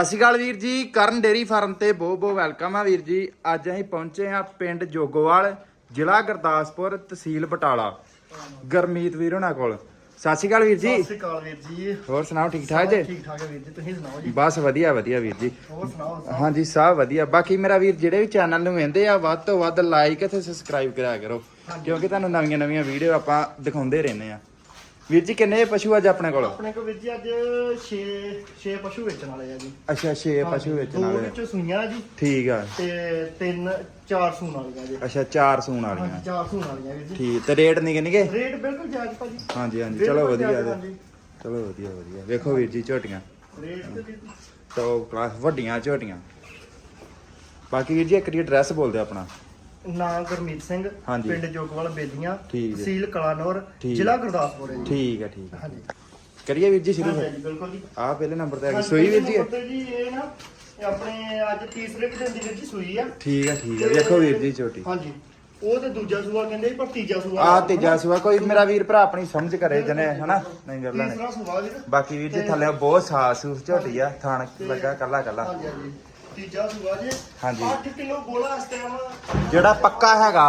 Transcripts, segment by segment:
ਸਤਿ ਸ਼੍ਰੀ ਅਕਾਲ ਵੀਰ ਜੀ ਕਰਨ ਡੇਰੀ ਫਾਰਮ ਤੇ ਬਹੁਤ ਬਹੁਤ ਵੈਲਕਮ ਆ ਵੀਰ ਜੀ। ਅੱਜ ਅਸੀਂ ਪਹੁੰਚੇ ਆ ਪਿੰਡ ਜੋਗੋਵਾਲ ਜ਼ਿਲ੍ਹਾ ਗੁਰਦਾਸਪੁਰ ਤਹਿਸੀਲ ਬਟਾਲਾ। ਗਰਮੀਤ ਵੀਰ ਹੋਣਾ ਕੋਲ। ਸਤਿ ਸ਼੍ਰੀ ਅਕਾਲ ਵੀਰ ਜੀ। ਸਤਿ ਸ਼੍ਰੀ ਅਕਾਲ ਵੀਰ ਜੀ। ਹੋਰ ਸੁਣਾਓ ਠੀਕ ਠਾਕ ਜੇ? ਠੀਕ ਠਾਕ ਹੈ ਵੀਰ ਜੀ ਤੁਸੀਂ ਸੁਣਾਓ ਜੀ? ਬਸ ਵਧੀਆ ਵਧੀਆ ਵੀਰ ਜੀ। ਹੋਰ ਸੁਣਾਓ ਹਾਂਜੀ ਸਭ ਵਧੀਆ। ਬਾਕੀ ਮੇਰਾ ਵੀਰ ਜਿਹੜੇ ਵੀ ਚੈਨਲ ਨੂੰ ਵੇਂਦੇ ਆ ਵੱਧ ਤੋਂ ਵੱਧ ਲਾਈਕ ਤੇ ਸਬਸਕ੍ਰਾਈਬ ਕਰਿਆ ਕਰੋ। ਕਿਉਂਕਿ ਤੁਹਾਨੂੰ ਨਵੀਆਂ ਨਵੀਆਂ ਵੀਡੀਓ ਆਪਾਂ ਦਿਖਾਉਂਦੇ ਰਹਿੰਦੇ ਆ। ਵੀਰ ਜੀ ਕਿੰਨੇ ਪਸ਼ੂ ਅੱਜ ਆਪਣੇ ਕੋਲ? ਆਪਣੇ ਕੋਲ ਵੀਰ ਜੀ ਅੱਜ 6 6 ਪਸ਼ੂ ਵੇਚਣ ਵਾਲੇ ਆ ਜੀ। ਅੱਛਾ 6 ਪਸ਼ੂ ਵੇਚਣ ਦੋ ਵਾਲੇ ਵਿੱਚੋਂ ਸੂਈਆਂ ਜੀ ਠੀਕ ਆ। ਤੇ ਤਿੰਨ ਚਾਰ ਸੂਣ ਵਾਲੀਆਂ ਜੀ। ਅੱਛਾ ਚਾਰ ਸੂਣ ਵਾਲੀਆਂ। ਚਾਰ ਸੂਣ ਵਾਲੀਆਂ ਵੀਰ ਜੀ। ਠੀਕ ਤੇ ਰੇਟ ਨਿੱਕੇ ਨਿੱਕੇ? ਰੇਟ ਬਿਲਕੁਲ ਜਾਇਜ਼ ਭਾਜੀ। ਹਾਂਜੀ ਹਾਂਜੀ ਚਲੋ ਵਧੀਆ। ਚਲੋ ਵਧੀਆ ਵਧੀਆ। ਵੇਖੋ ਵੀਰ ਜੀ ਝੋਟੀਆਂ। ਰੇਟ ਤੇ ਟੌਪ ਕਲਾਸ ਵੱਡੀਆਂ ਝੋਟੀਆਂ। ਬਾਕੀ ਵੀਰ ਜੀ ਇੱਕ ਵਾਰੀ ਐਡਰੈਸ ਬੋਲ ਦਿਓ ਆਪਣਾ। ਨਾਂ ਗੁਰਮੀਤ ਸਿੰਘ ਹਾਂਜੀ। ਪਿੰਡ ਜੋਗਵਾਲ ਬੇਲੀਆਂ ਠੀਕ। ਤਹਿਸੀਲ ਕਲਾਨੌਰ ਠੀਕ। ਜ਼ਿਲ੍ਹਾ ਗੁਰਦਾਸਪੁਰ ਹੈ ਜੀ। ਠੀਕ ਹੈ ਠੀਕ ਹੈ। ਹਾਂਜੀ। ਕਰੀਏ ਵੀਰ ਜੀ ਸ਼ੁਰੂ। ਹਾਂਜੀ ਫਿਰ ਹਾਂਜੀ, ਬਿਲਕੁਲ ਜੀ। ਆਹ ਪਹਿਲੇ ਨੰਬਰ ਤੇ ਆ ਗਈ ਸੋਈ ਵੀਰ ਜੀ? ਇਹ ਨਾ ਇਹ ਆਪਣੇ ਅੱਜ ਤੀਸਰੇ ਕੁ ਦਿਨ ਦੀ ਵੀਰ ਜੀ ਸੂਈ ਆ। ਠੀਕ ਹੈ ਠੀਕ ਹੈ। ਵੇਖੋ ਵੀਰ ਜੀ ਹਾਂਜੀ। ਉਹ ਤੇ ਦੂਜਾ ਸੂਆ ਕਹਿੰਦੇ ਸੀ, ਪਰ ਤੀਜਾ ਸੂਆ ਆ ਤੀਜਾ ਸੂਆ ਕੋਈ ਮੇਰਾ ਵੀਰ ਭਰਾ ਆਪਣੀ ਸਮਝ ਕਰੇ ਜਨੇ ਹਨਾ? ਨਹੀਂ ਗੱਲ ਨਹੀਂ। ਤੀਸਰਾ ਸੂਆ ਵੀਰ। ਬਾਕੀ ਵੀਰ ਜੀ ਥੱਲੇ ਬਹੁਤ ਸੂਫ ਝੋਟੀ ਆ ਥਾਣ ਲੱਗਾ ਕੱਲਾ ਕੱਲਾ ਹਾਂਜੀ ਹਾਂਜੀ। ਤੀਜਾ ਸੂਆ ਜੀ। ਹਾਂਜੀ। 8 ਕਿਲੋ ਗੋਲਾ ਇਸ ਟਾਈਮ ਜਿਹੜਾ ਪੱਕਾ ਹੈਗਾ।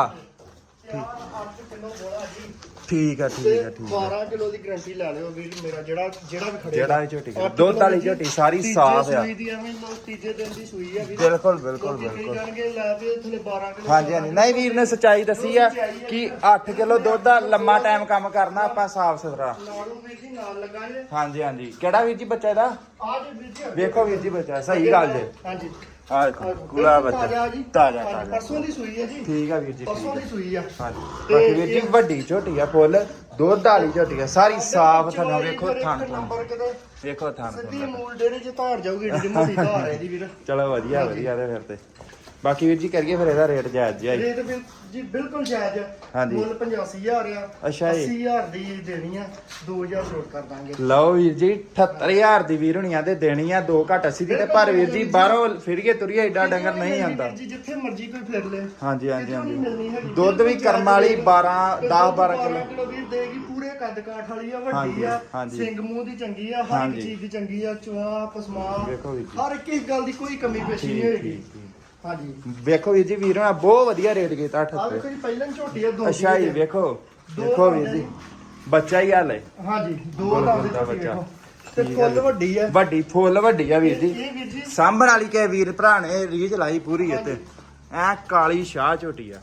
8 ਕਿਲੋ ਗੋਲਾ ਜੀ। ਠੀਕ ਆ ਠੀਕ ਆ ਠੀਕ ਆ। 12 ਕਿਲੋ ਦੀ ਗਾਰੰਟੀ ਲੈ ਲਿਓ ਵੀਰ ਮੇਰਾ ਜਿਹੜਾ ਜਿਹੜਾ ਵੀ ਖੜੇ ਜਿਹੜਾ ਵੀ ਝੋਟੀ ਖੜੇ। ਦੁੱਧ ਵਾਲੀ ਝੋਟੀ ਸਾਰੀ ਸਾਫ਼ ਆ। ਸੂਈ ਦੀ ਐਵੇਂ ਲੋਕ ਤੀਜੇ ਦਿਨ ਦੀ ਸੂਈ ਆ ਵੀਰ ਬਿਲਕੁਲ ਬਿਲਕੁਲ ਲੋਕੀ ਕਹੀ ਬਿਲਕੁਲ। ਜਾਣਗੇ ਲੈ ਵੀ ਥੱਲੇ 12 ਕਿਲੋ ਹਾਂਜੀ ਹਾਂਜੀ। ਨਹੀਂ ਵੀਰ ਨੇ ਸੱਚਾਈ ਦੱਸੀ ਆ ਕਿ 8 ਕਿਲੋ ਦੁੱਧ ਦਾ ਲੰਮਾ ਟਾਈਮ ਕੰਮ ਕਰਨਾ ਆਪਾਂ ਸਾਫ਼ ਸੁਥਰਾ। ਨਾਲੋਂ ਵੀਰ ਜੀ ਨਾਲ ਲੱਗਾ ਜੇ ਹਾਂਜੀ ਹਾਂਜੀ। ਕਿਹੜਾ ਵੀਰ ਜੀ ਬੱਚਾ ਇਹਦਾ? ਆ ਜੇ ਵੀਰ ਜੀ। ਵੇਖੋ ਵੀਰ ਜੀ ਬੱਚਾ ਸਹੀ ਗੱਲ ਜੇ। ਹਾਂਜੀ। ਆ ਕੂਲਾ ਬੱਚਾ ਤਾਜ਼ਾ ਜੀ। ਤਾਜ਼ਾ ਪਰਸੋਂ ਦੀ ਸੂਈ ਹੈ ਜੀ। ਠੀਕ ਆ ਵੀਰ ਜੀ ਪਰਸੋਂ। ਦੀ ਸੂਈ ਆ। ਹਾਂਜੀ। ਬਾਕੀ ਵੀਰ ਜੀ ਵੱਡੀ ਝੋਟੀ ਆ ਫੁੱਲ ਦੁੱਧ ਵਾਲੀ ਝੋਟੀ ਆ ਸਾਰੀ ਸਾਫ਼ ਥਣਾ ਵੇਖੋ ਥਣ ਨੰਬਰ ਕਿਤੇ। ਵੇਖੋ ਥਣ ਸਿੱਧੀ ਮੂਲ ਡੇਰੇ ਚ ਧਾਰ ਜਾਊਗੀ ਏਡੀ ਮੋਟੀ ਧਾਰ ਹੈ ਜੀ ਵੀਰ। ਚਲੋ ਵਧੀਆ ਵਧੀਆ ਤੇ ਫਿਰ ਤੇ। ਬਾਕੀ ਵੀਰ ਜੀ ਕਰੀਏ ਫਿਰ ਇਹਦਾ ਰੇਟ ਜਾਇਜ਼ ਜਿਹਾ ਹੀ ਰੇਟ ਵੀ ਜੀ ਬਿਲਕੁਲ ਜਾਇਜ਼ ਹਾਂਜੀ। ਮੁੱਲ 85000 ਆ ਅੱਛਾ ਜੀ। 80000 ਦੀ ਦੇਣੀ ਆ 2000 ਛੋਟ ਕਰ ਦਾਂਗੇ ਲਓ ਵੀਰ ਜੀ 78000 ਦੀ ਵੀਰ ਹੁਣੀਆਂ ਤੇ ਦੇਣੀ ਆ 2 ਘੱਟ 80 ਦੀ ਤੇ ਪਰ ਵੀਰ ਜੀ ਬਾਹਰੋਂ ਫਿਰੀਏ ਤੁਰੀਏ ਏਡਾ ਡੰਗਰ ਨਹੀਂ ਆਂਦਾ ਜੀ ਜਿੱਥੇ ਮਰਜ਼ੀ ਕੋਈ ਫਿਰ ਲੈ ਹਾਂਜੀ ਹਾਂਜੀ ਕਿਤੋਂ ਨਹੀਂ ਮਿਲਣੀ ਹਾਂਜੀ ਹੈਗੀ। ਦੁੱਧ ਵੀ ਕਰਮ ਵਾਲੀ 12 10 12 ਕਿਲੋ ਕਿਲੋ ਵੀਰ ਦੇਗੀ ਪੂਰੇ ਕੱਦ ਕਾਠ ਵਾਲੀ ਆ ਹਾਂਜੀ, ਵੱਡੀ ਆ ਹਾਂਜੀ। ਸਿੰਘ ਮੂੰਹ ਦੀ ਚੰਗੀ ਆ ਹਰ ਹਾਂਜੀ। ਇੱਕ ਚੀਜ਼ ਦੀ ਚੰਗੀ ਆ ਚੁਆ ਪਸਮਾ ਵੇਖੋ ਵੀਰ ਜੀ। ਹਰ ਇੱਕ ਇਸ ਗੱਲ ਦੀ ਕੋਈ ਕਮੀ ਪੇਸ਼ੀ ਨਹੀਂ ਠੀਕ ਹੋਏਗੀ ਠੀਕ ਠੀਕ ਹਾਂਜੀ ਵੇਖੋ ਵੀਰ ਜੀ ਵੀਰ ਹੁਣਾਂ ਬਹੁਤ ਵਧੀਆ ਰੇਟ ਕੀਤਾ ਆ 78 ਵੇਖੋ ਜੀ ਪਹਿਲਾਂ ਹੀ ਝੋਟੀ ਆ ਦੋ ਅੱਛਾ ਜੀ ਆ। ਵੇਖੋ ਦੋ ਵੇਖੋ ਵੀਰ ਜੀ। ਬੱਚਾ ਹੀ ਹਾਲੇ ਹਾਂਜੀ ਦੋ ਦੰਦ ਦੀ ਦਾ ਝੋਟੀ ਬੱਚਾ। ਵੇਖੋ। ਤੇ ਠੀਕ ਆ ਫੁੱਲ ਜੀ। ਵੱਡੀ ਆ ਵੱਡੀ ਫੁੱਲ ਵੱਡੀ ਆ ਵੀਰ ਜੀ ਇਹ ਵੀਰ ਜੀ ਸਾਂਭਣ ਵਾਲੀ ਕੇ ਵੀਰ ਭਰਾ ਨੇ ਰੀਝ ਲਾਈ ਪੂਰੀ ਇੱਥੇ ਐ ਕਾਲੀ ਸ਼ਾਹ ਝੋਟੀ ਆ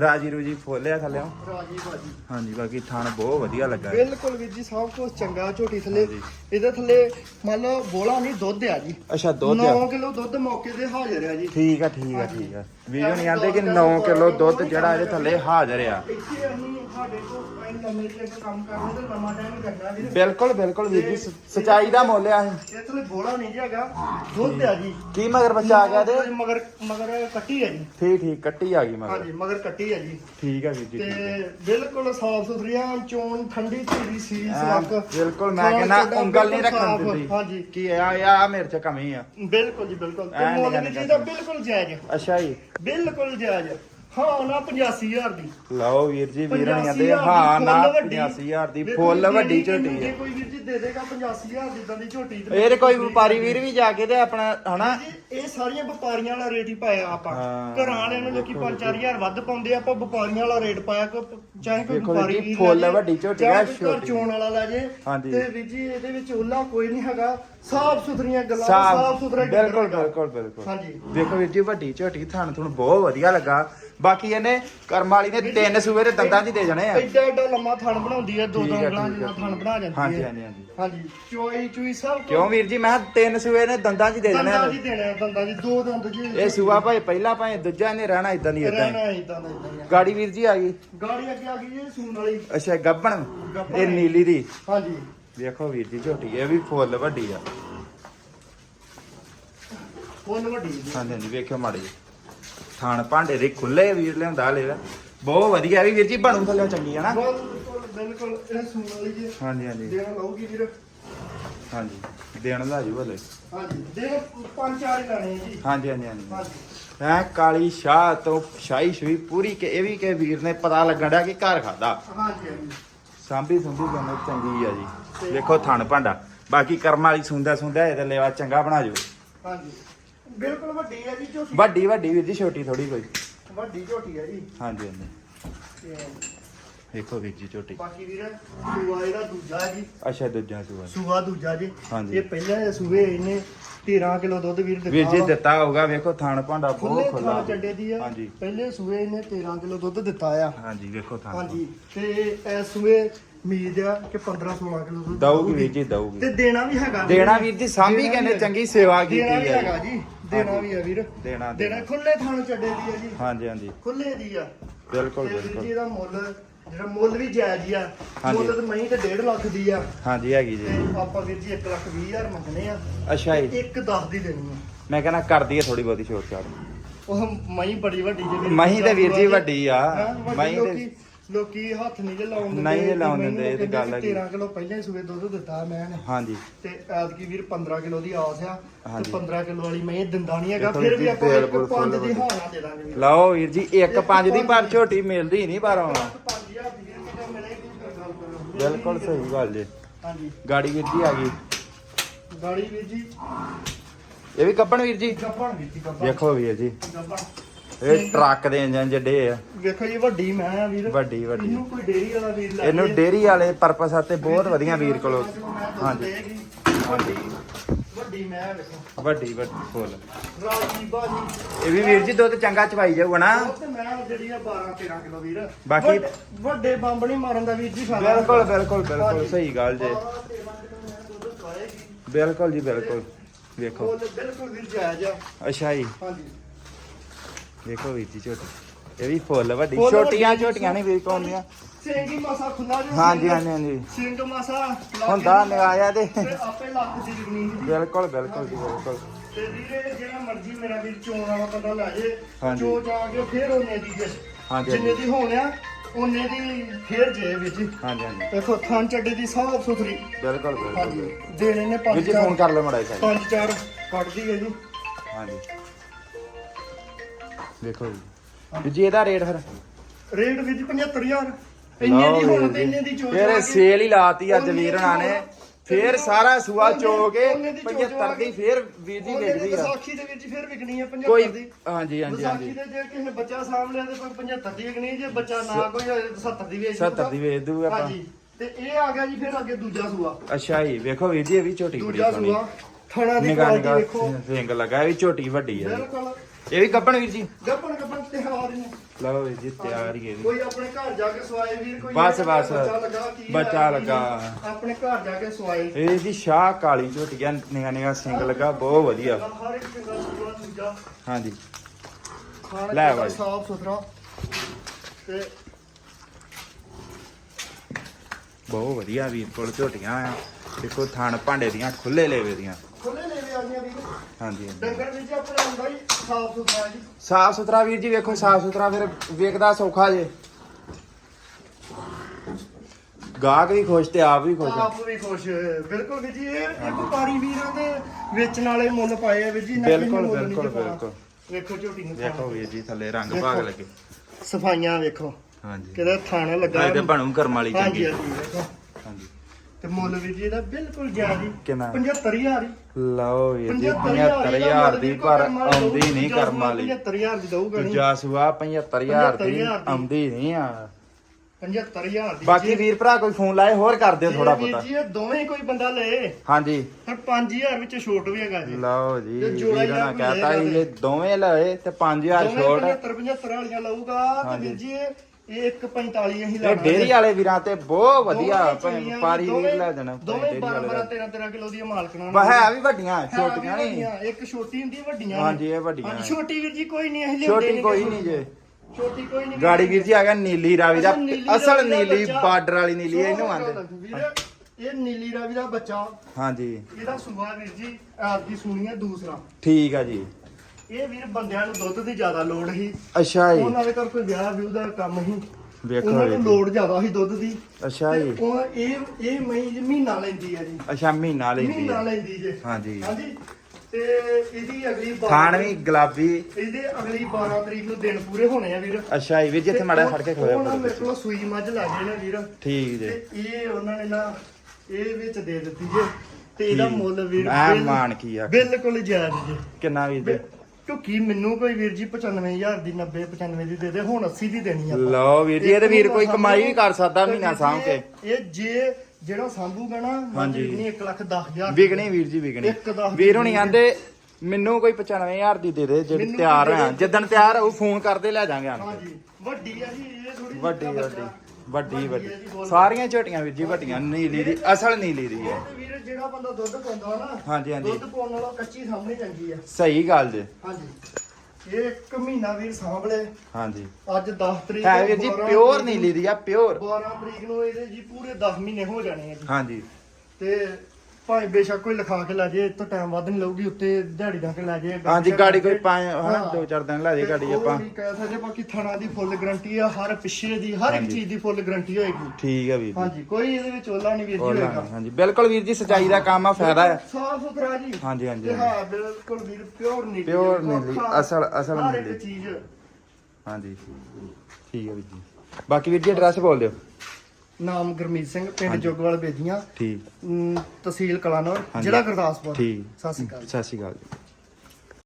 ਰਾਜੀ ਰੂਜੀ ਫੋਲਿਆ ਥੱਲੇ। ਰਾਜੀ ਬਾਜੀ। ਹਾਂਜੀ ਬਾਕੀ ਥਣ ਬਹੁਤ ਵਧੀਆ ਲੱਗਾ। ਹੈ। ਬਿਲਕੁਲ ਵੀਰ ਜੀ ਸਭ ਕੁਝ ਚੰਗਾ ਝੋਟੀ ਥੱਲੇ। ਹਾਂਜੀ। ਇਹਦੇ ਥੱਲੇ ਮੰਨ ਲਓ ਬੋਲਾ ਨਹੀਂ ਦੁੱਧ ਆ ਜੀ। ਅੱਛਾ ਦੁੱਧ ਆ। 9 ਕਿਲੋ ਦੁੱਧ ਮੌਕੇ ਤੇ ਹਾਜ਼ਰ ਆ ਜੀ। ਠੀਕ ਆ ਠੀਕ ਆ। ਠੀਕ ਆ। ਵੀਡੀਓ ਨਹੀਂ ਆਂਦੇ ਕਿ 9 ਕਿਲੋ ਦੁੱਧ ਜਿਹੜਾ ਇਹਦੇ ਥੱਲੇ ਹਾਜ਼ਰ ਆ। ਇੱਥੇ ਅਸੀਂ ਸਾਡੇ ਕੋਲ ਪੈਨ ਨਵੇਂ ਤੇ ਕੰਮ ਕਰਨੇ ਤੇ ਨਵਾਂ ਟਾਈਮ ਕਰਨਾ ਵੀਰ। ਬਿਲਕੁਲ ਬਿਲਕੁਲ ਵੀਰ ਜੀ ਸ- ਸਚਾਈ ਦਾ ਮੁੱਲ ਆ ਇਹ। ਇਹ ਬੋਲਾ ਨਹੀਂ ਜੀ ਹੈਗਾ ਦੁੱਧ ਆ ਜੀ। ਕੀ ਮਗਰ ਬੱਚਾ ਆ ਗਿਆ ਤੇ? ਮਗਰ ਮਗਰ ਕੱਟੀ ਆ ਜੀ। ਠੀਕ ਠੀਕ ਕੱਟੀ ਆ ਗਈ ਮਗਰ। ਹਾਂਜੀ ਮਗਰ ਕੱਟੀ ਆ ਜੀ। ਠੀਕ ਆ ਵੀਰ ਜੀ ਤੇ। ਬਿਲਕੁਲ ਸਾਫ਼ ਸੁਥਰੀਆਂ ਚੋਣ ਠੰਡੀ ਧੀਰੀ ਸੀ ਐਨ ਬਿਲਕੁਲ ਮੈਂ ਕਹਿੰਦਾ ਤੁਹਾਡਾ ਉਂਗਲ ਨਹੀਂ ਬਿਲਕੁਲ ਰੱਖਣ ਸਾਫ਼, ਦਿੰਦੀ। ਹਾਂਜੀ। ਕੀ ਆ ਆ ਮੇਰੇ ਚ ਕਮੀ ਆ। ਬਿਲਕੁਲ ਜੀ ਬਿਲਕੁਲ। ਤੇ ਐਨ ਮੁੱਲ ਨਿਕਲ ਵੀ ਜੀ ਦਾ ਬਿਲਕੁਲ ਜਾਇਜ਼। ਅੱਛਾ ਜੀ। ਬਿਲਕੁਲ ਜਾਇਜ਼। ਹਾਂ ਨਾ 85000 ਦੀ। ਲਓ ਵੀਰ ਜੀ ਵੀਰ 85,000 ਹਾਂ ਨਾ ਫੁੱਲ ਵੱਡੀ। 85000 ਦੀ ਫੁੱਲ ਵੱਡੀ ਝੋਟੀ ਆ ਕੋਈ ਵੀਰ ਜੀ ਦੇ ਦੇਗਾ 85000 ਦੀ ਇਦਾਂ ਦੀ ਝੋਟੀ ਤੇ ਕੋਈ ਵਪਾਰੀ ਵੀਰ ਵੀ ਜਾ ਕੇ ਤੇ ਆਪਣਾ ਹਨਾ? ਇਹ ਸਾਰੀਆਂ ਵਪਾਰੀਆਂ ਵਾਲਾ ਰੇਟ ਹੀ ਪਾਇਆ ਆਪਾਂ। ਹਾਂ, ਘਰਾਂ ਵਾਲਿਆਂ ਨੂੰ ਲੋਕੀ 5-4000 ਵੱਧ ਪਾਉਂਦੇ ਆਪਾਂ ਵਪਾਰੀਆਂ ਵਾਲਾ ਰੇਟ ਪਾਇਆ ਕੋ ਚਾਹੇ ਕੋਈ ਵਪਾਰੀ ਵੀਰ ਫੁੱਲ ਵੱਡੀ ਝੋਟੀ ਘਰ ਛੋਟੀ। ਚੋਣ ਵਾਲਾ ਲੈ ਜੇ। ਤੇ ਵੀਰ ਜੀ ਇਹਦੇ ਵਿੱਚ ਉਹਲਾ ਕੋਈ ਨਹੀਂ ਹੈਗਾ। ਸਾਫ਼ ਸੁਥਰੀਆਂ ਗੱਲਾਂ ਸਾਫ਼ ਸੁਥਰਾ ਬਿਲਕੁਲ। ਬਿਲਕੁਲ ਬਿਲਕੁਲ। ਹਾਂਜੀ। ਦੇਖੋ ਵੀਰ ਜੀ ਵੱਡੀ ਝੋਟੀ ਥਣ ਤੁਹਾਨੂੰ ਬਹੁਤ ਵਧੀਆ ਲੱਗਾ। ਬਾਕੀ ਇਹਨੇ ਕਰਮ ਵਾਲੀ ਨੇ ਤਿੰਨ ਸੂਏ ਦੇ ਦੰਦਾਂ 'ਚ ਹੀ ਦੇ ਜਾਣੇ ਆ। ਐਡਾ ਐਡਾ ਲੰਮਾ ਥਣ ਬਣਾਉਂਦੀ ਹੈ ਦੋ ਠੀਕ ਦੋ ਹੈ, ਉਂਗਲਾਂ ਠੀਕ ਜਿੰਨਾ ਹੈ। ਥਣ ਬਣਾ ਜਾਂਦੀ ਹੈ ਹਾਂਜੀ ਹਾਂਜੀ ਹਾਂਜੀ। ਹਾਂਜੀ ਚੋਈ ਚੂਈ ਸਭ ਕਿਉਂ ਵੀਰ ਜੀ ਮੈਂ ਕਿਹਾ ਤਿੰਨ ਸੂਏ ਨੇ ਦੰਦਾਂ 'ਚ ਹੀ ਦੇ ਜਾਣੇ ਦੰਦਾਂ ਆ ਜੀ ਦੇਣਾ ਦੰਦਾਂ ਜੀ ਦੋ ਦੰਦ ਜੀ ਇਹ ਸੂਆ ਭਾਈ ਪਹਿਲਾ ਭਾਈ ਦੂਜਾ ਨੇ ਰਹਿਣਾ ਇਦਾਂ ਦੀ ਇਦਾਂ ਹੀ। ਰਹਿਣਾ ਇਦਾਂ ਦਾ ਇਦਾਂ ਹੀ। ਗਾੜੀ ਵੀਰ ਜੀ ਆ ਗਈ। ਗਾੜੀ ਅੱਗੇ ਆ ਗਈ ਜੀ ਸੂਣ ਵਾਲੀ। ਅੱਛਾ ਗੱਬਣ? ਗੱਭਣ ਇਹ ਹੈ। ਨੀਲੀ ਦੀ। ਹਾਂਜੀ। ਵੇਖੋ ਵੀਰ ਜੀ ਝੋਟੀ ਇਹ ਵੀ ਫੁੱਲ ਵੱਡੀ ਆ। ਫੁੱਲ ਵੱਡੀ ਜੀ। ਹਾਂਜੀ ਹਾਂਜੀ ਵੇਖਿਓ ਮਾੜੀ ਜੀ ਥਾਣ ਭਾਂਡੇ ਦੇ ਖੁੱਲੇ ਵੀਰ ਲਿਆਉਂਦਾ ਲੈ ਬਹੁਤ ਵਧੀਆ ਵੀ ਵੀਰ ਜੀ ਬਣੂ ਥੱਲੇ ਚੰਗੀ ਆ ਨਾ ਬਿਲਕੁਲ ਬਿਲਕੁਲ ਇਹ ਸੂਣ ਵਾਲੀ ਜੀ। ਹਾਂਜੀ ਹਾਂਜੀ। ਦੇਣ ਲਾਉਗੀ ਵੀਰ? ਹਾਂਜੀ ਦੇਣ ਜੂ ਹਾਂਜੀ ਪੰਜ ਚਾਰ ਹੀ ਲੈਣੇ ਆ ਜੀ। ਹਾਂਜੀ ਹਾਂਜੀ ਹਾਂਜੀ। ਹਾਂਜੀ। ਐ ਕਾਲੀ ਸ਼ਾਹ ਤੋਂ ਸ਼ਾਹੀ ਸ਼ੂਈ ਪੂਰੀ ਕਿ ਇਹ ਵੀ ਕਿ ਵੀਰ ਨੇ ਪਤਾ ਲੱਗਣ ਡਿਆ ਕਿ ਘਰ ਖਾਦਾ। ਹਾਂਜੀ ਹਾਂਜੀ। ਸਾਂਭੀ ਸੁੰਭੀ ਦੋਨੋਂ ਚੰਗੀ ਆ ਜੀ। ਵੇਖੋ ਥਣ ਭਾਂਡਾ। ਬਾਕੀ ਕਰਮ ਵਾਲੀ ਸੁੰਦਾ ਸੁੰਦਾ ਇਹਦੇ ਲੈਵਾ ਚੰਗਾ ਬਣਾ ਜੋ। ਹਾਂਜੀ। ਬਿਲਕੁਲ ਵੱਡੀ ਹੈ ਜੀ ਝੋਟੀ। ਵੱਡੀ ਵੱਡੀ ਵੀਰ ਜੀ ਛੋਟੀ ਥੋੜੀ ਕੋਈ। ਵੱਡੀ ਝੋਟੀ ਹੈ ਜੀ। ਹਾਂਜੀ ਹਾਂਜੀ। ਤੇ ਦੇਖੋ ਵੀਰ ਜੀ ਝੋਟੀ। ਬਾਕੀ ਵੀਰ ਸੂਆ ਇਹਦਾ ਦੂਜਾ ਹੈ ਜੀ। ਅੱਛਾ ਦੂਜਾ ਸੂਆ ਸੂਆ ਦੂਜਾ ਜੀ। ਹਾਂਜੀ। ਇਹ ਪਹਿਲਾਂ ਸੂਏ ਇਹਨੇ 13 ਕਿਲੋ ਦੁੱਧ ਵੀਰ ਦਿੱਤਾ ਵੀਰ ਜੀ ਵਾ। ਦਿੱਤਾ ਹੋਊਗਾ ਵੇਖੋ ਥਾਣ ਭਾਂਡਾ ਖੁੱਲੇ ਬਹੁਤ ਖੁੱਲਾ ਥਾਂ ਚੱਡੇ ਦੀ ਆ ਹਾਂਜੀ। ਪਹਿਲੇ ਸੂਏ ਇਹਨੇ 13 ਕਿਲੋ ਦੁੱਧ ਦਿੱਤਾ ਆ। ਹਾਂਜੀ ਵੇਖੋ ਥਾਣ ਹਾਂਜੀ। ਤੇ ਇਸ ਸੂਏ ਉਮੀਦ ਆ ਕਿ 15 16 ਕਿਲੋ ਦੁੱਧ ਦਊਗੀ ਵੀਰ ਜੀ ਦਊਗੀ। ਤੇ ਦੇਣਾ ਵੀ ਹੈਗਾ। ਦੇਣਾ ਵੀਰ ਜੀ ਸਾਂਭੀ ਦੇਣਾ ਕਹਿੰਦੇ। ਚੰਗੀ ਸੇਵਾ ਕੀਤੀ ਦੇਣਾ ਵੀ ਹੈ ਜੀ। ਦੇਣਾ। ਵੀ ਹੈ ਵੀਰ। ਦੇਣਾ ਦੇਣਾ। ਖੁੱਲੇ ਥਾਂ ਚੱਡੇ ਦੀ ਆ ਜੀ। ਹਾਂਜੀ ਹਾਂਜੀ। ਖੁੱਲੇ ਦੀ ਆ। ਬਿਲਕੁਲ ਵੀਰ ਜੀ ਬਿਲਕੁਲ ਇਹਦਾ ਮੁੱਲ ਜਿਹੜਾ ਮੁੱਲ ਵੀ ਜਾਇਜ਼ ਹੀ ਆ। ਮੁੱਲ ਤਾਂ ਮਹੀਂ ਤੇ 1.5 ਲੱਖ ਦੀ ਆ। ਹਾਂਜੀ ਹੈਗੀ ਜੀ। ਆਪਾਂ ਵੀਰ ਜੀ 1 ਲੱਖ 20 ਹਜ਼ਾਰ ਮੰਗਨੇ ਆ। ਅੱਛਾ ਜੀ। ਇੱਕ 10 ਦੀ ਦੇਣੀ ਆ। ਮੈਂ ਕਹਿੰਦਾ ਕਰਦੀ ਹੈ ਥੋੜੀ ਬਹੁਤੀ ਛੋਟ ਛਾੜ ਉਹ ਮਹੀਂ ਬੜੀ ਵੱਡੀ ਜੀ ਮਹੀਂ ਤੇ ਵੀਰ ਜੀ ਵੱਡੀ ਆ। ਮਹੀਂ ਤੇ ਲੋਕੀ ਹੱਥ ਨਹੀਂ ਲਾਉਣ ਦਿੰਦੇ ਨਹੀਂ ਲਾਉਣ ਦਿੰਦੇ, ਇਹ ਤੇ ਗੱਲ ਹੈਗੀ। 13 ਕਿਲੋ ਪਹਿਲਾਂ ਹੀ ਸੂਏ ਦੁੱਧ ਦਿੱਤਾ ਮੈਂ ਨੇ ਹਾਂਜੀ। ਤੇ ਐਤਕੀ ਵੀਰ 15 ਕਿਲੋ ਦੀ ਆਸ ਆ ਤੇ ਹਾਂਜੀ। 15 ਕਿਲੋ ਵਾਲੀ ਮੈਂ ਦਿੰਦਾ ਨਹੀਂ ਹੈਗਾ ਫਿਰ ਵੀ ਆਪਾਂ ਇੱਕ ਪੰਜ ਦੀ ਹਾਨਾ ਦੇ ਦਾਂਗੇ ਲਓ ਵੀਰ ਜੀ ਇੱਕ ਪੰਜ ਦੀ ਪਰ ਝੋਟੀ ਮਿਲਦੀ ਨਹੀਂ ਪਰ 5000 ਦੀ ਵੀਰ ਕਿਤੇ ਮਿਲੇਗੀ ਫਿਰ ਗੱਲ ਕਰੋ ਬਿਲਕੁਲ ਸਹੀ ਗੱਲ ਜੀ। ਹਾਂਜੀ। ਗਾੜੀ ਵੀਰ ਜੀ ਆ ਗਈ। ਗਾੜੀ ਵੀਰ ਜੀ। ਇਹ ਵੀ ਕੱਪਣ ਵੀਰ ਜੀ? ਗੱਪਣ ਵੀਰ ਜੀ ਗੱਪਣ ਦੇਖੋ ਵੀਰ ਜੀ। ਗੱਪਣ ਇਹ ਟਰੱਕ ਦੇ ਇੰਜਨ ਜੱਡੇ ਆ। ਵੇਖੋ ਜੀ ਵੱਡੀ ਮੈਂ ਆ ਵੀਰ। ਵੱਡੀ ਵੱਡੀ। ਇਹਨੂੰ ਕੋਈ ਡੇਰੀ ਵਾਲਾ ਵੀਰ ਲੈ ਇਹਨੂੰ ਜੇ। ਡੇਰੀ ਵਾਲੇ ਪਰਪਸ ਆਤੇ ਬਹੁਤ ਵਧੀਆ ਵੀਰ ਕੋਲੋਂ। ਹਾਂਜੀ। ਵੱਡੀ ਵੱਡੀ ਮੈਂ ਵੇਖੋ। ਵੱਡੀ ਵੱਡੀ ਫੁੱਲ। ਰਾਜੀ ਬਾਜੀ। ਇਹ ਵੀ ਵੀਰ ਜੀ ਦੁੱਧ ਚੰਗਾ ਚਵਾਈ ਜਾਊਗਾ ਨਾ। ਤੇ ਮੈਂ ਜਿਹੜੀ ਆ 12 13 ਕਿਲੋ ਵੀਰ। ਬਾਕੀ- ਵੱਡੇ- ਬੰਬ ਨਹੀਂ ਮਾਰਨ ਦਾ ਵੀਰ ਜੀ ਫਾਇਦਾ। ਬਿਲਕੁਲ ਬਿਲਕੁਲ ਬਿਲਕੁਲ। ਸਹੀ ਗੱਲ ਜੇ। 12 13 ਕਿਲੋ ਮੈਂ ਦੁੱਧ ਪਾਏਗੀ ਬਿਲਕੁਲ ਜੀ ਬਿਲਕੁਲ। ਵੇਖੋ। ਬਿਲਕੁਲ ਵੀਰ ਜਾਇਜ਼ ਆ। ਅੱਛਾ ਜੀ। ਹਾਂਜੀ। ਵੇਖੋ ਵੀਰ ਜੀ ਝੋਟੀ। ਇਹ ਵੀ ਫੁੱਲ ਵੱਡੀ ਫੁੱਲ ਛੋਟੀਆਂ ਵੱਡੀ ਛੋਟੀਆਂ ਨਹੀਂ ਵੀਰ ਕੋਉਂਦੀਆਂ ਸਿੰਘ ਹੀ ਮਾਸਾ ਖੁੱਲਾ ਜੋ ਹਾਂਜੀ ਹਾਂਜੀ ਹਾਂਜੀ। ਸਿੰਘ ਮਾਸਾ ਲੱਗ ਹੁੰਦਾ ਨਿਗਾਹਿਆ ਤੇ ਤੇ ਆਪੇ ਲੱਖ ਦੀ ਜ਼ਮੀਨ ਜੀ। ਬਿਲਕੁਲ ਬਿਲਕੁਲ ਜੀ ਬਿਲਕੁਲ। ਤੇ ਵੀਰੇ ਜਿਹੜਾ ਮਰਜ਼ੀ ਮੇਰਾ ਵੀਰ ਚੋਣ ਵਾਲਾ ਬੰਦਾ ਲੈ ਜੇ। ਹਾਂਜੀ। ਚੋ ਜਾ ਕੇ ਫੇਰ ਉਹਨੇ ਦੀ ਜੇ। ਹਾਂਜੀ, ਜਿੰਨੇ। ਦੀ ਹੋਣਿਆ ਉਹਨੇ ਦੀ ਫੇਰ ਜੇ ਵਿੱਚ ਹਾਂਜੀ ਹਾਂਜੀ। ਦੇਖੋ ਥਾਂ ਚੱਡੇ ਦੀ ਸਾਫ਼ ਸੁਥਰੀ। ਬਿਲਕੁਲ ਬਿਲਕੁਲ ਹਾਂਜੀ। ਦੇਣੇ ਨੇ ਵੀਰ ਪੰਜ ਜੀ ਫੋਨ ਚਾਰ ਕਰ ਲਓ ਮੜਾ ਜੀ ਪੰਜ ਚਾਰ ਕੱਢਦੀ ਹੈ ਜੀ। ਹਾਂਜੀ। ਵੇਖੋ ਜੀ। ਜੀ ਇਹਦਾ ਰੇਟ ਫਿਰ? ਰੇਟ ਵਿੱਚ 75000 ਇੰਨੇ ਦੀ ਹੁਣ ਤੇ ਇੰਨੇ ਦੀ ਚੋ ਫਿਰ ਸੇਲ ਹੀ ਲਾਤੀ ਅੱਜ ਵੀਰ ਹਣਾ ਨੇ। ਫੇਰ ਸਾਰਾ ਸੂਆ ਚੋ ਕੇ ਉਹਨੇ ਦੀ ਚੋ ਚੋ 75 ਦੀ ਫੇਰ ਵੀਰ ਜੀ ਉਹਨੇ ਦੀ ਵਿਕਦੀ ਆ। ਵਿਸਾਖੀ ਦੇ ਵਿੱਚ ਫਿਰ ਵਿਕਣੀ ਹੈ 75 ਕੋਈ ਦੀ। ਹਾਂਜੀ ਹਾਂਜੀ ਵਿਸਾਖੀ ਹਾਂਜੀ ਦੇ ਜੇ ਕਿਸੇ ਨੇ ਬੱਚਾ ਲਿਆ ਤੇ ਕੋਈ 75 ਦੀ ਵਿਕਣੀ ਜੇ ਬੱਚਾ ਨਾ ਕੋਈ ਹੋਏ ਤਾਂ 70 ਦੀ ਵੇਚ 70 ਦੀ ਵੇਚ ਦੂਗਾ ਆਪਾਂ। ਹਾਂਜੀ ਤੇ ਇਹ ਆ ਗਿਆ ਜੀ ਫਿਰ ਅੱਗੇ ਦੂਜਾ ਸੂਆ। ਅੱਛਾ ਜੀ ਵੇਖੋ ਵੀਰ ਜੀ ਇਹ ਵੀ ਝੋਟੀ ਬੜੀ ਦੂਜਾ ਸੂਆ ਥਣਾ ਦੀ ਨਿਗਾ ਨਿਗਾ ਸਿੰਗ ਲੱਗਾ ਇਹ ਵੀ ਝੋਟੀ ਵੱਡੀ ਜੀ। ਬਿਲਕੁਲ। ਇਹ ਵੀ ਕੱਪਣ ਵੀਰ ਜੀ। ਗੱਪਣ ਗੱਪਣ ਤੇ ਹਵਾ ਦੀ ਲਓ ਵੀਰ ਜੀ ਤਿਆਰ ਹੀ ਵੀ। ਕੋਈ ਆਪਣੇ ਘਰ ਜਾ ਕੇ ਸਵਾਏ ਵੀਰ ਕੋਈ ਬਸ, ਬਸ। ਬੱਚਾ ਲੱਗਾ ਕੀ ਬੱਚਾ ਹੈ, ਕੀ ਲੱਗਾ। ਨਹੀਂ। ਆਪਣੇ ਘਰ ਜਾ ਕੇ ਸਵਾਏ। ਇਹ ਦੀ ਸ਼ਾਹ ਕਾਲੀ ਝੋਟੀ ਆ ਨਿਗਾ ਨਿਗਾ ਸਿੰਗ ਲੱਗਾ ਬਹੁਤ ਵਧੀਆ। ਹਰ ਇੱਕ ਚੰਗਾ ਸੂਆ ਦੂਜਾ ਹਾਂਜੀ। ਖਾਣ ਲੈ ਬਾਈ। ਸਾਫ਼ ਸੁਥਰਾ। ਤੇ ਬਹੁਤ ਵਧੀਆ ਵੀਰ ਕੋਲ ਝੋਟੀਆਂ ਆ। ਦੇਖੋ ਥਣ ਭਾਂਡੇ ਦੀਆਂ ਖੁੱਲੇ ਲੇਵੇ ਦੀਆਂ। ਖੁੱਲੇ ਲੈਵੇ ਆ ਗਈਆਂ ਵੀਰ। ਹਾਂਜੀ ਹਾਂਜੀ। ਡੰਗਰ ਵਿੱਚ ਆਪਣੇ ਹੁੰਦਾ ਹੀ ਸਾਫ਼ ਸੁਥਰਾ ਜੀ। ਸਾਫ਼ ਸੁਥਰਾ ਵੀਰ ਜੀ ਵੇਖੋ ਸਾਫ਼ ਸੁਥਰਾ ਫਿਰ ਵੇਖਦਾ ਸੌਖਾ ਜੇ। ਗਾਹਕ ਵੀ ਖੁਸ਼ ਤੇ ਆਪ ਵੀ ਖੁਸ਼ ਆਪ ਵੀ ਖੁਸ਼। ਬਿਲਕੁਲ ਵੀ ਜੀ ਇਹ ਇਹ ਵਪਾਰੀ ਵੀਰਾਂ ਦੇ ਵੇਚਣ ਵਾਲੇ ਮੁੱਲ ਪਾਏ ਆ ਵੀ ਜੀ ਨਾ ਬਿਲਕੁਲ, ਬਿਲਕੁਲ। ਬਿਲਕੁਲ। ਵੇਖੋ ਝੋਟੀ ਨੂੰ ਵੇਖੋ ਵੀਰ ਜੀ ਥੱਲੇ ਰੰਗ। ਭਾਗ ਲੱਗੇ। ਸਫਾਈਆਂ ਵੇਖੋ। ਹਾਂਜੀ। ਕਿਹਦਾ ਥਾਣਾ ਲੱਗਾ ਤੇ ਬਣੂ ਕਰਮ ਵਾਲੀ ਹਾਂਜੀ ਚੰਗੀ ਹਾਂਜੀ ਵੇਖੋ। ਹਾਂਜੀ। ਤੇ ਮੁੱਲ ਵੀ ਜੀ ਇਹਦਾ ਬਿਲਕੁਲ ਹੀ ਕਿੰਨਾ? 75000 ਹੀ ਲਓ ਵੀਰ ਜੀ 75000 75000 ਦੀ ਪਰ ਆਉਂਦੀ ਨਹੀਂ ਕਰਮ ਵਾਲੀ। 75000 ਦੀ ਦਊਗਾ ਨਹੀਂ। ਦੂਜਾ ਸੂਆ 75000 ਦੀ 75,000 ਦੀ। ਆਉਂਦੀ ਨਹੀਂ ਆ। 75000 ਦੀ ਬਾਕੀ ਵੀਰ ਭਰਾ ਕੋਈ ਫੋਨ ਲਾਏ ਹੋਰ ਕਰ ਦਿਓ ਥੋੜਾ ਬਹੁਤਾ। ਜੀ ਇਹ ਦੋਵੇਂ ਕੋਈ ਬੰਦਾ ਲਏ ਹਾਂਜੀ। ਪਰ 5000 ਵਿੱਚ ਛੋਟ ਵੀ ਹੈਗਾ ਜੀ। ਲਓ ਜੀ ਜੇ ਜੋੜਾ ਵੀਰ ਨਾ ਕਹਤਾ ਇਹ ਦੋਵੇਂ ਲਏ ਤੇ 5000 ਦੋਵੇਂ ਛੋਟ। 75 75 ਵਾਲੀਆਂ ਲਊਗਾ। ਤੇ। ਵੀਰ ਜੀ ਇਹ ਇਹ 145 ਅਸੀਂ ਇਹ ਲੈਣਾ ਡੇਰੀ ਵਾਲੇ ਵੀਰਾਂ ਤੇ ਬਹੁਤ ਵਧੀਆ ਭਾਵੇਂ ਦੋਵੇਂ- ਵੀਰ ਲੈ ਜਾਣਾ ਦੋਵੇਂ ਡੇਅਰੀ 12 ਵਾਲੇ 12 ਦਾ। 13 13 ਕਿਲੋ ਦੀਆਂ ਮਾਲਕਣਾਂ ਬਸ ਹੈ ਵੀ ਵੱਡੀਆਂ ਛੋਟੀਆਂ ਨਹੀਂ ਇੱਕ ਛੋਟੀ ਹੁੰਦੀ ਹੈ, ਵੱਡੀਆਂ ਹਾਂਜੀ। ਇਹ ਵੱਡੀਆਂ ਹਾਂਜੀ। ਛੋਟੀ ਵੀਰ ਜੀ ਕੋਈ ਨਹੀਂ ਅਸੀਂ ਲਿਆਉਂਦੇ ਛੋਟੀ ਕੋਈ ਨਹੀਂ ਜੇ। ਛੋਟੀ ਕੋਈ ਨਹੀਂ ਗਾੜੀ ਵੀਰ ਜੀ ਆ ਗਿਆ ਨੀਲੀ ਰਾਵੀ ਦਾ। ਅਸਲ ਨੀਲੀ। ਬਾਰਡਰ ਵਾਲੀ ਨੀਲੀ ਇਹਨੂੰ ਆਂਦੇ। ਇਹ ਨੀਲੀ ਰਾਵੀ ਦਾ ਬੱਚਾ। ਹਾਂਜੀ। ਇਹਦਾ ਸੂਆ ਵੀਰ ਜੀ ਆਪ ਦੀ ਸੂਣੀ ਹੈ ਦੂਸਰਾ। ਠੀਕ ਆ ਜੀ। ਇਹ ਵੀਰ ਬੰਦਿਆਂ ਨੂੰ ਦੁੱਧ ਦੀ ਜ਼ਿਆਦਾ ਲੋੜ ਸੀ। ਅੱਛਾ ਜੀ। ਉਹਨਾਂ ਦੇ ਘਰ ਕੋਈ ਵਿਆਹ ਵਿਊ ਦਾ ਕੰਮ ਸੀ। ਵੇਖੋ ਉਹਨਾਂ ਨੂੰ ਲੋੜ ਜ਼ਿਆਦਾ ਸੀ ਦੁੱਧ ਦੀ। ਅੱਛਾ ਜੀ। ਉਹ ਇਹ ਇਹ ਮਈ ਮਹੀਨਾ ਲੈਂਦੀ ਹੈ ਜੀ। ਅੱਛਾ ਮਹੀਨਾ ਲੈਂਦੀ ਮਹੀਨਾ ਆ ਲੈਂਦੀ ਜੇ। ਹਾਂਜੀ। ਹਾਂਜੀ। ਤੇ ਇਹਦੀ ਅਗਲੀ ਬਾਰਾਂ- ਵੀ ਗੁਲਾਬੀ। ਇਹਦੇ ਅਗਲੀ 12 ਤਰੀਕ ਨੂੰ ਦਿਨ ਪੂਰੇ ਹੋਣੇ ਆ ਵੀਰ। ਅੱਛਾ ਜੀ ਵੀਰ ਜੀ ਇੱਥੇ ਮਾੜਾ ਫੜ ਕੇ ਖਲੋਇਆ ਉਹਨਾਂ ਮੇਰੇ ਕੋਲ ਸੂਈ ਮੱਝ ਲੱਗੇ ਨੇ ਵੀਰ। ਠੀਕ ਜੀ। ਤੇ ਇਹ ਉਹਨਾਂ ਨੇ ਨਾ ਇਹ ਵਿੱਚ ਦੇ ਦਿੱਤੀ ਜੇ। ਤੇ ਇਹਦਾ। ਮੁੱਲ ਵੀਰ ਐ ਬਿਲ- ਮਾਨ ਕੀ ਆ। ਬਿਲਕੁਲ ਜਾਇਜ਼ ਜੀ। ਕਿੰਨਾ ਵੀਰ ਜੀ? ਕਿਉਂਕਿ ਮੈਨੂੰ ਕੋਈ ਵੀਰ ਜੀ 95000 ਦੀ 90 95 ਦੀ ਦੇ ਦੇ ਹੁਣ 80 ਦੀ ਦੇਣੀ ਆ। ਲਓ ਵੀਰ ਜੀ ਇਹਦੇ ਵੀਰ ਕੋਈ ਕਮਾਈ ਵੀ ਕਰ ਸਕਦਾ ਮਹੀਨਾ ਸਾਂਭ ਕੇ। ਇਹ ਜੇ ਜਿਹੜਾ ਸਾਂਭੂਗਾ ਨਾ ਹਾਂਜੀ। ਨਹੀਂ 1 ਲੱਖ 10000 ਵਿਕਣੀ ਵੀਰ ਜੀ ਵਿਕਣੀ। ਇੱਕ ਦਸ ਦੀ ਵੀਰ ਹੁਣੀ। ਆਂਦੇ ਮੈਨੂੰ ਕੋਈ 95000 ਦੀ ਦੇ ਦੇ ਜੇ ਮੈਨੂੰ ਤਿਆਰ ਦੇ ਦੇ। ਆ ਜਿੱਦਣ ਤਿਆਰ ਹੋਊ ਫੋਨ ਕਰਦੇ ਲੈ ਜਾਾਂਗੇ ਕੇ। ਹਾਂਜੀ ਵੱਡੀ ਆ ਜੀ ਇਹ ਥੋੜੀ ਵੱਡੀ ਵੱਡੀ। ਵੱਡੀ ਵੱਡੀ। ਸਾਰੀਆਂ ਝੋਟੀਆਂ ਵੀਰ ਜੀ ਵੱਡੀਆਂ ਨੀਲੀ ਦੀ ਅਸਲ ਨੀਲੀ ਦੀ ਹੈ। ਤੇ ਵੀਰ ਜਿਹੜਾ ਬੰਦਾ ਦੁੱਧ ਪਾਉਂਦਾ ਨਾ ਹਾਂਜੀ, ਹਾਂਜੀ। ਦੁੱਧ ਪਾਉਣ ਨਾਲੋਂ ਕੱਚੀ ਸਾਹਮਣੇ ਚੰਗੀ ਆ। ਸਹੀ ਗੱਲ ਜੇ। ਹਾਂਜੀ। ਇਹ ਇੱਕ ਮਹੀਨਾ ਵੀਰ ਸਾਂਭ ਲੈ ਹਾਂਜੀ। ਅੱਜ 10 ਤਰੀਕ ਹੈ ਵੀਰ ਜੀ 12 ਪਿਓਰ ਤਰੀਕ ਨੀਲੀ ਦੀ ਆ ਪਿਓਰ। 12 ਤਰੀਕ ਨੂੰ ਇਹਦੇ ਜੀ ਪੂਰੇ 10 ਮਹੀਨੇ ਹੋ ਜਾਣੇ ਆ ਜੀ। ਹਾਂਜੀ। ਤੇ ਭਾਵੇਂ ਬੇਸ਼ੱਕ ਕੋਈ ਲਿਖਾ ਕੇ ਲੈ ਜੇ ਇਹ ਤੋਂ ਟਾਈਮ ਵੱਧ ਨਹੀਂ ਲਊਗੀ ਉੱਤੇ ਦਿਹਾੜੀ ਦਾ ਕੇ ਲੈ ਜੇ ਹਾਂਜੀ ਗਾੜੀ ਕੋਈ ਪੰਜ ਹਾਂ। ਹਨਾ ਦੋ ਚਾਰ ਦਿਨ ਲੈ ਜੇ ਗਾੜੀ ਆਪਾਂ। ਨਹੀਂ ਕਹਿ ਸਕਦੇ ਬਾਕੀ ਥਣਾ ਦੀ ਫੁੱਲ ਗਾਰੰਟੀ ਆ ਹਰ ਪਿੱਛੇ ਦੀ ਹਰ ਇੱਕ। ਚੀਜ਼ ਦੀ ਫੁੱਲ ਗਾਰੰਟੀ ਹੋਏਗੀ। ਠੀਕ ਹੈ ਵੀਰ ਜੀ। ਹਾਂਜੀ ਕੋਈ ਇਹਦੇ ਵਿੱਚ ਓਲਾ ਨਹੀਂ ਵੀਰ ਜੀ ਹੋਏਗਾ। ਹਾਂਜੀ। ਬਿਲਕੁਲ ਵੀਰ ਜੀ ਸਚਾਈ ਦਾ ਕੰਮ ਆ ਫਾਇਦਾ ਹੈ। ਸਾਫ਼ ਸੁਥਰਾ ਜੀ। ਹਾਂਜੀ, ਹਾਂਜੀ, ਹਾਂ ਬਿਲਕੁਲ ਵੀਰ ਪਿਓਰ ਨੀਲੀ ਦੇਖੋ ਨੀਲੀ, ਅਸਲ- ਅਸਲ ਹਰ ਇੱਕ। ਚੀਜ਼। ਹਾਂਜੀ। ਠੀਕ ਹੈ ਵੀਰ ਜੀ। ਬਾਕੀ ਵੀਰ ਜੀ ਐਡਰੈਸ ਬੋਲ ਦਿਓ। ਨਾਮ ਗੁਰਮੀਤ ਸਿੰਘ ਪਿੰਡ। ਜੋਗਵਾਲ ਬੇਦੀਆਂ। ਠੀਕ। ਤਹਿਸੀਲ ਕਲਾਨੌਰ। ਜ਼ਿਲ੍ਹਾ ਗੁਰਦਾਸਪੁਰ। ਠੀਕ। ਸਤਿ ਸ਼੍ਰੀ ਅਕਾਲ। ਸਤਿ ਸ਼੍ਰੀ ਅਕਾਲ ਜੀ।